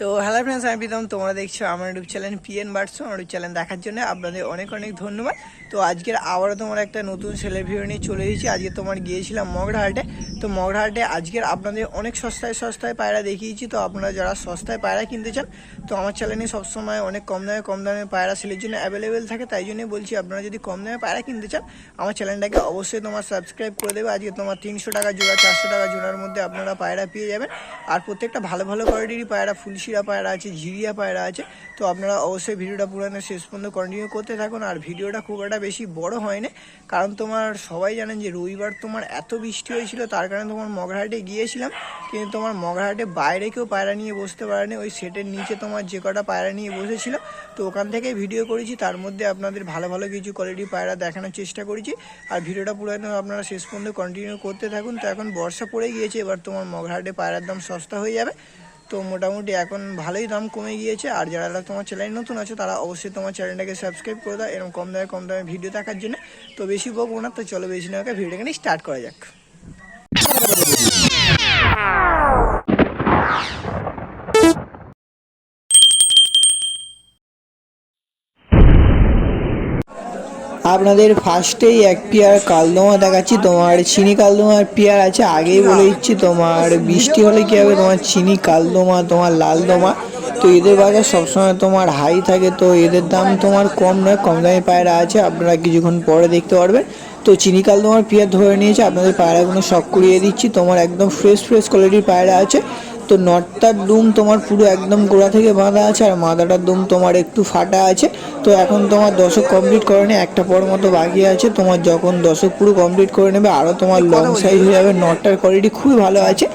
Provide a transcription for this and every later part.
তো hello friends আমি প্রীতম। তোমরা দেখছ আমার ইউটিউব চ্যানেল পিএন বার্ডস আমার ইউটিউব চ্যানেল দেখার জন্য আপনাদের অনেক অনেক ধন্যবাদ। তো আজকের আবারও তোমার একটা নতুন ভিডিও নিয়ে চলে এসেছি। আজকে তোমার গিয়েছিলাম মগরাহাটে। তো মগরাহাটে আজকের আপনাদের অনেক সস্তায় সস্তায় পায়রা দেখিয়েছি। তো আপনারা যারা সস্তায় পায়রা কিনতে চান, তো আমার চ্যানেলে সবসময় অনেক কম দামে কম দামে পায়রা সেলের জন্য অ্যাভেলেবেল থাকে। তাই জন্য বলছি, আপনারা যদি কম দামে পায়রা কিনতে চান, আমার চ্যানেলটাকে অবশ্যই তোমার সাবস্ক্রাইব করে দেবে। আজকে তোমার তিনশো টাকা জোড়া, চারশো টাকা জোড়ার মধ্যে আপনারা পায়রা পেয়ে যাবেন। আর প্রত্যেকটা ভালো ভালো কোয়ালিটির পায়রা ফুলশিরা পায়রা আছে ঝিরিয়া পায়রা আছে, তো আপনারা অবশ্যই ভিডিওটা পুরানো শেষ পর্যন্ত কন্টিনিউ করতে থাকুন। আর ভিডিওটা খুব একটা বেশি বড় হয়নি, কারণ তোমার সবাই জানেন যে রবিবার তোমার এত বৃষ্টি হয়েছিল, তার কারণে তোমার মগরাহাটে গিয়েছিলাম, কিন্তু তোমার মগরাহাটে বাইরে কেউ পায়রা নিয়ে বসতে পারেনি, ওই সেটের নিচে তোমার যে কটা পায়রা নিয়ে বসেছিল, তো ওখান থেকেই ভিডিও করেছি, তার মধ্যে আপনাদের ভালো ভালো কিছু কোয়ালিটি পায়রা দেখানোর চেষ্টা করেছি, আর ভিডিওটা পুরো একদম আপনারা শেষ পর্যন্ত কন্টিনিউ করতে থাকুন। তো এখন বর্ষা পড়ে গিয়েছে, এবার তোমার মগরাহাটে পায়রার দাম সস্তা হয়ে যাবে তো মোটামুটি এখন ভালোই দাম কমে গিয়েছে। আর যারা তোমার চ্যানেল নতুন আছে, তারা অবশ্যই তোমার চ্যানেলটাকে সাবস্ক্রাইব করে দাও। এরকম কম দামে কম দামে ভিডিও দেখার জন্য। তো বেশি বকবো না, তো চলো বেশি না ভিডিওটাকে স্টার্ট করা যাক। আপনাদের ফার্স্টেই এক পেয়ার কালদমা দেখাচ্ছি। তোমার চিনি কালদমার পেয়ার আছে, আগেই বলে দিচ্ছি, তোমার বৃষ্টি হলে কী হবে? তোমার চিনি কালদমা, তোমার লাল দমা। তো এদের বাজার সবসময় তোমার হাই থাকে, তো এদের দাম তোমার কম নয়, কম দামে পায়রা আছে, আপনারা কিছুক্ষণ পরে দেখতে পারবেন। তো চিনি কালদমার পেয়ার ধরে নিয়েছে, আপনাদের পায়রাগুলো শখ করিয়ে দিচ্ছি, তোমার একদম ফ্রেশ ফ্রেশ কোয়ালিটির পায়রা আছে। তো নটটার দুম তোমার পুরো একদম গোড়া থেকে বাঁধা আছে আর মাদাটার দুম তোমার একটু ফাটা আছে। তো এখন তোমার দশক কমপ্লিট করে নে একটা পর মতো বাকি আছে। তোমার যখন দশক পুরো কমপ্লিট করে নেবে আরও তোমার লং সাইজ হয়ে যাবে। নটটার কোয়ালিটি খুবই ভালো আছে।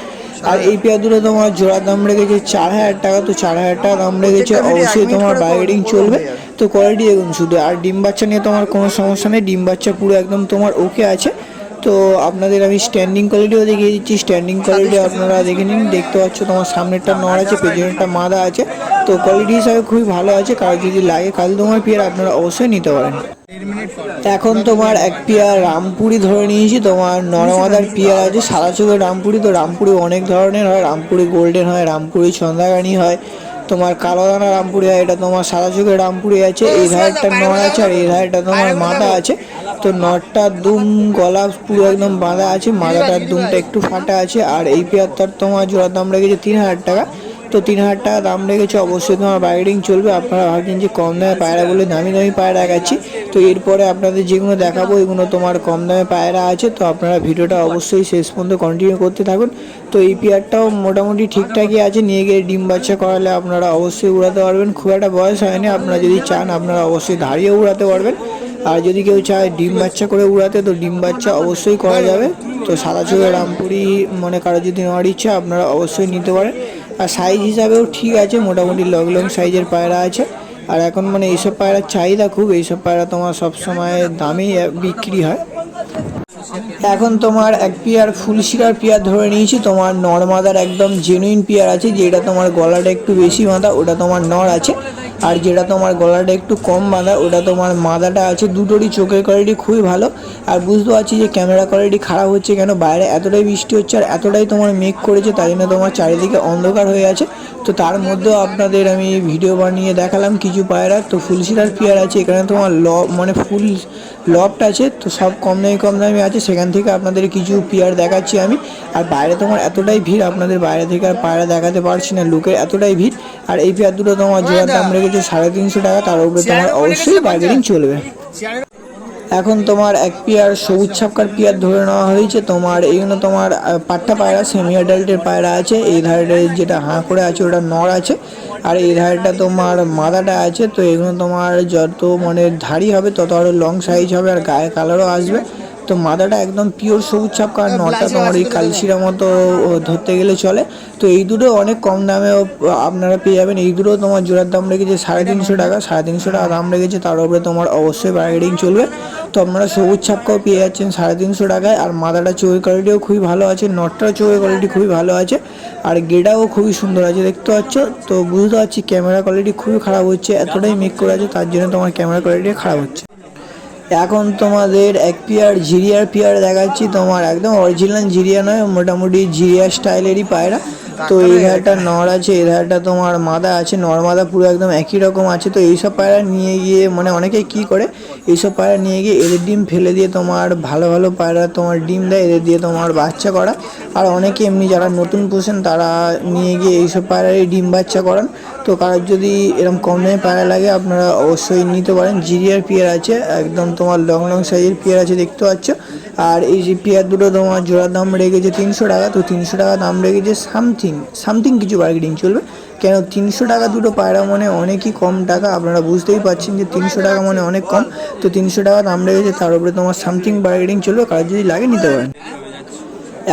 আর এই পেয়ার দুটো তোমার জোড়া দাম রেখেছে চার হাজার টাকা তো চার হাজার টাকা দাম রেখেছে। অবশ্যই তোমার বাইডিং চলবে। তো কোয়ালিটি দেখুন শুধু। আর ডিম বাচ্চা নিয়ে তোমার কোনো সমস্যা নেই। ডিম বাচ্চা পুরো একদম তোমার ওকে আছে। তো আপনাদের আমি স্ট্যান্ডিং কোয়ালিটিও দেখিয়ে দিচ্ছি। স্ট্যান্ডিং কোয়ালিটি আপনারা দেখে নিন। দেখতে পাচ্ছ তোমার সামনেরটা নড় আছে, পেছনেরটা মাদা আছে। তো কোয়ালিটি হিসাবে খুবই ভালো আছে। কারও যদি লাগে কাল তোমার পেয়ার, আপনারা অবশ্যই নিতে পারেন। এখন তোমার এক পেয়ার রামপুরি ধরে নিয়েছি। তোমার নরমাদার পেয়ার আছে, সাদা চোখের রামপুরি। তো রামপুরি অনেক ধরনের হয়। রামপুরি গোল্ডেন হয়, রামপুরি চন্দ্রাগানি হয়। তোমার কালো দানা রামপুরিয়া, এটা তোমার সাদা চোখে রামপুরি আছে, এই ধারটা নড় আছে আর এই ধারটা তোমার মাথা আছে। তো নটটা দুম, গলা পুরো একদম বাঁধা আছে, মাথাটার দুমটা একটু ফাটা আছে, আর এই পেয়ারটার তোমার জোড়ার দাম রেখেছে তিন হাজার টাকা। তো তিন হাজার টাকা দাম রেখেছে, অবশ্যই তোমার বাইডিং চলবে। আপনারা ভাবছেন যে কম দামে পায়রা বলে দামি দামি পায়রা দেখাচ্ছি। তো এরপরে আপনাদের যেগুলো দেখাবো, এগুলো তোমার কম দামে পায়রা আছে। তো আপনারা ভিডিওটা অবশ্যই শেষ পর্যন্ত কন্টিনিউ করতে থাকুন। তো এই পেয়ারটাও মোটামুটি ঠিকঠাকই আছে। নিয়ে গিয়ে ডিম বাচ্চা করালে আপনারা অবশ্যই উড়াতে পারবেন। খুব একটা বয়স হয়নি। আপনারা যদি চান, আপনারা অবশ্যই দাঁড়িয়ে উড়াতে পারবেন। আর যদি কেউ চায় ডিম বাচ্চা করে উড়াতে, তো ডিম বাচ্চা অবশ্যই করা যাবে। তো সাদা চোখের রামপুরি মনে কারও যদি নেওয়ার ইচ্ছা, আপনারা অবশ্যই নিতে পারেন। আর সাইজ হিসাবেও ঠিক আছে, মোটামুটি লং লং সাইজের পায়রা আছে। আর এখন মানে এইসব পায়রার চাহিদা খুব, এইসব পায়রা তোমার সবসময় দামেই বিক্রি হয়। এখন তোমার এক পেয়ার ফুলশিরার পেয়ার ধরে নিয়েছি, তোমার নর মাদার একদম জেনুইন পেয়ার আছে, যেটা তোমার গলাটা একটু বেশি বাঁধা, ওটা তোমার নর আছে। আর যেটা তোমার গলাটা একটু কম বাঁধা, ওটা তোমার মাদাটা আছে, দুটোরই চোখের কোয়ালিটি খুবই ভালো। আর বুঝতে পারছি যে ক্যামেরা কোয়ালিটি খারাপ হচ্ছে কেন, বাইরে এতটাই বৃষ্টি হচ্ছে আর এতটাই তোমার মেঘ করেছে, তাই জন্য তোমার চারিদিকে অন্ধকার হয়ে আছে। তো তার মধ্যেও আপনাদের আমি ভিডিও বানিয়ে দেখালাম কিছু পায়রা, তো ফুলশিরার পেয়ার আছে, এখানে তোমার ল মানে ফুল লফট আছে, তো সব কম দামি কম দামি আছে, সেখান থেকে আপনাদের কিছু পেয়ার দেখাচ্ছি আমি। আর বাইরে তোমার এতটাই ভিড় আপনাদের বাইরে থেকে আর পায়রা দেখাতে পারছি না লোকের এতটাই ভিড়। আর এই পেয়ার দুটো তোমার জোড়ার দাম রেখেছে সাড়ে তিনশো টাকা তার উপরে তোমার অবশ্যই বার্গেনিং চলবে। এখন তোমার এক পেয়ার সবুজ ছাপকার পেয়ার ধরে নেওয়া হয়েছে। তোমার এইগুলো তোমার পাট্টা পায়রা সেমি অ্যাডাল্টের পায়রা আছে। এই ধারে যেটা হাঁ করে আছে ওটা নর আছে। আর এই ধারেটা তোমার মাদাটা আছে। তো এগুলো তোমার যত মানে ধারি হবে তত আরও লং সাইজ হবে আর গায়ে কালারও আসবে। তো মাদাটা একদম পিওর সবুজ ছাপ কারণ নটা তোমার ওই কালশিরা মতো ধরতে গেলে চলে। তো এই দুটো অনেক কম দামেও আপনারা পেয়ে যাবেন। এই দুটো তোমার জোড়ার দাম রেখেছে সাড়ে তিনশো টাকা সাড়ে তিনশো টাকা দাম রেখেছে। তার উপরে তোমার অবশ্যই বার্গেনিং চলবে। তো আপনারা সবুজ ছাপকাও পেয়ে যাচ্ছেন সাড়ে তিনশো টাকায়। আর মাদাটা চোখের কোয়ালিটিও খুবই ভালো আছে নটটার চোখের কোয়ালিটি খুবই ভালো আছে। আর গেডাও খুবই সুন্দর আছে দেখতে পাচ্ছ? তো বুঝতে পারছি ক্যামেরা কোয়ালিটি খুবই খারাপ হচ্ছে এতটাই মেক করে আছে তার জন্য তোমার ক্যামেরা কোয়ালিটি খারাপ হচ্ছে। এখন তোমাদের এক পেয়ার জিরিয়ার পেয়ার দেখাচ্ছি তোমার একদম অরিজিনাল জিরিয়া নয় মোটামুটি জিরিয়া স্টাইলেরই পায়রা। তো এই ধারটা নর আছে এই ধারটা তোমার মাদা আছে নর মাদা পুরো একদম একই রকম আছে। তো এইসব পায়রা নিয়ে গিয়ে মানে অনেকে কি করে এইসব পায়রা নিয়ে গিয়ে এদের ডিম ফেলে দিয়ে তোমার ভালো ভালো পায়রা তোমার ডিম দেয় এদের দিয়ে তোমার বাচ্চা করা আর অনেকে এমনি যারা নতুন পোষেন তারা নিয়ে গিয়ে এইসব পায়রারই ডিম বাচ্চা করান। তো কারোর যদি এরকম কম দামে পায়রা লাগে, আপনারা অবশ্যই নিতে পারেন। জিরিয়ার পিয়ার আছে, একদম তোমার লং লং সাইজের পিয়ার আছে, দেখতে পাচ্ছ। আর এই যে পেয়ার দুটো তোমার জোড়ার দাম রেখেছে তিনশো টাকা, তো তিনশো টাকা দাম রেখেছে সামথিং সামথিং কিছু বার্গেনিং চলবে। কেন তিনশো টাকা দুটো পায়রা মানে অনেকই কম টাকা, আপনারা বুঝতেই পারছেন যে তিনশো টাকা মানে অনেক কম। তো তিনশো টাকা দাম রেখেছে, তার উপরে তোমার সামথিং বার্গেনিং চলবে, কারোর যদি লাগে নিতে পারেন।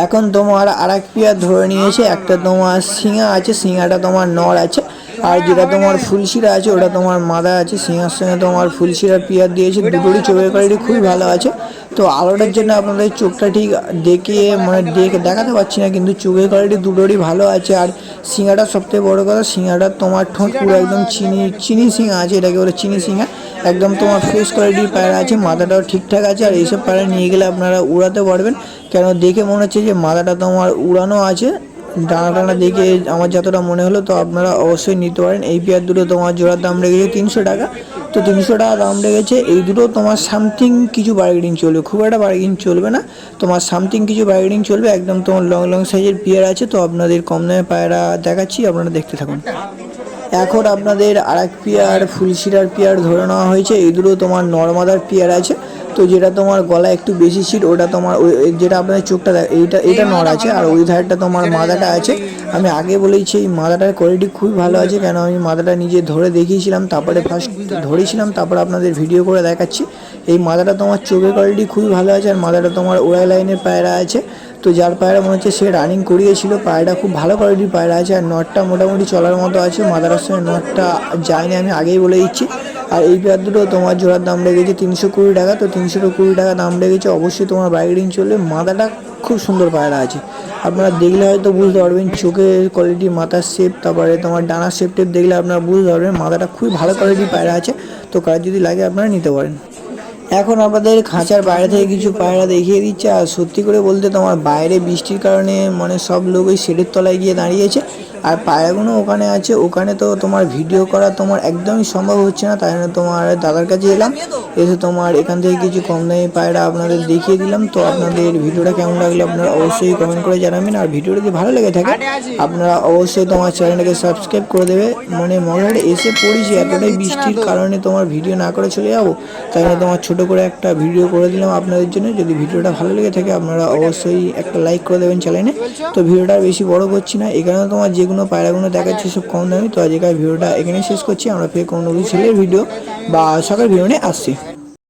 এখন তোমার আর এক পেয়ার ধরে নিয়েছে, একটা তোমার সিঙা আছে সিঙাটা তোমার নর আছে, আর যেটা তোমার ফুলশিরা আছে, ওটা তোমার মাদা আছে সিঙার সঙ্গে তোমার ফুলশিরার পেয়ার দিয়েছে, দুটোরই চোখের কোয়ালিটি খুবই ভালো আছে। তো আলোটার জন্য আপনাদের চোখটা ঠিক দেখে মানে দেখে দেখাতে পারছি না, কিন্তু চোখের কোয়ালিটি দুটোরই ভালো আছে, আর সিঙাটা সবথেকে বড় কথা সিঙ্গাটা তোমার ঠোঁট পুরো একদম চিনি চিনি সিঙ্গা আছে, এটাকে বলে চিনি সিঙ্গা একদম তোমার ফ্রেশ কোয়ালিটির পায়রা আছে, মাথাটাও ঠিকঠাক আছে, আর এইসব পায়রা নিয়ে গেলে আপনারা উড়াতে পারবেন। কেন দেখে মনে হচ্ছে যে মাথাটা তোমার উড়ানো আছে, ডানা টানা দেখে আমার যতটা মনে হলো তো আপনারা অবশ্যই নিতে পারেন। এই পেয়ার দুটো তোমার জোড়ার দাম রেখেছে তিনশো টাকা। তো তিনশো টাকা দাম লেগেছে এই দুটো তোমার সামথিং কিছু বার্গেনিং চলবে। খুব একটা বার্গেনিং চলবে না। তোমার সামথিং কিছু বার্গেনিং চলবে। একদম তোমার লং লং সাইজের পিয়ার আছে। তো আপনাদের কম দামে পায়রা দেখাচ্ছি। আপনারা দেখতে থাকুন। এখন আপনাদের আর এক পিয়ার ফুলশিরার পিয়ার ধরে নেওয়া হয়েছে। এই দুটো তোমার নর্মাদার পিয়ার আছে। তো যেটা তোমার গলা একটু বেশি ছিট ওটা তোমার যেটা আপনাদের চোখটা এইটা এটা নর আছে আর ওই ধারটা তোমার মাদাটা আছে। আমি আগে বলেছি এই মাদাটার কোয়ালিটি খুবই ভালো আছে, কেন আমি মাদাটা নিজে ধরে দেখিয়েছিলাম, তারপরে ফার্স্ট ধরেছিলাম, তারপরে আপনাদের ভিডিও করে দেখাচ্ছি। এই মাদাটা তোমার চোখের কোয়ালিটি খুবই ভালো আছে, আর মাদাটা তোমার ওড়াই লাইনের পায়রা আছে। তো যার পায়রা মনে হচ্ছে সে রানিং করিয়েছিল, পায়রাটা খুব ভালো কোয়ালিটির পায়রা আছে, আর নটটা মোটামুটি চলার মতো আছে মাদারার সঙ্গে নটটা যায়নি, আমি আগেই বলে দিচ্ছি। আর এই পেয়ার দুটো তোমার জোড়ার দাম লেগেছে তিনশো কুড়ি টাকা। তো তিনশো কুড়ি টাকা দাম লেগেছে, অবশ্যই তোমার বাইরিং চলবে মাথাটা খুব সুন্দর পায়রা আছে। আপনারা দেখলে হয়তো বুঝতে পারবেন চোখের কোয়ালিটি মাথার শেপ তারপরে তোমার ডানার শেপ টেপ দেখলে আপনারা বুঝতে পারবেন, মাথাটা খুবই ভালো কোয়ালিটির পায়রা আছে। তো কার যদি লাগে আপনারা নিতে পারেন। এখন আমাদের খাঁচার বাইরে থেকে কিছু পায়রা দেখিয়ে দিচ্ছে, আর সত্যি করে বলতে তোমার বাইরে বৃষ্টির কারণে মানে সব লোক ওই শেডের তলায় গিয়ে দাঁড়িয়েছে আর পায়রাগুলো ওখানে আছে, ওখানে তো তোমার ভিডিও করা তোমার একদমই সম্ভব হচ্ছে না, তাই জন্য তোমার দাদার কাছে এলাম। এসে তোমার এখান থেকে কিছু কম দামি পায়রা আপনাদের দেখিয়ে দিলাম। তো আপনাদের ভিডিওটা কেমন লাগল আপনারা অবশ্যই কমেন্ট করে জানাবেন। আর ভিডিওটা যদি ভালো লেগে থাকে, আপনারা অবশ্যই তোমার চ্যানেলটাকে সাবস্ক্রাইব করে দেবে। মানে মগরাটে এসে পড়েছি, এতটাই বৃষ্টির কারণে তোমার ভিডিও না করে চলে যাব। তাই জন্য তোমার ছোটো করে একটা ভিডিও করে দিলাম আপনাদের জন্য। যদি ভিডিওটা ভালো লেগে থাকে, আপনারা অবশ্যই একটা লাইক করে দেবেন চ্যানেলে তো ভিডিওটা বেশি বড় করছি না। এখানে তোমার যেগুলো পায়রাগুলো দেখাচ্ছে, সব কম দামি। তো আজকের ভিডিওটা এখানে শেষ করছি। আমরা ফের কোনো ছেলের ভিডিও বা সকাল ভিডিও নিয়ে আসছি।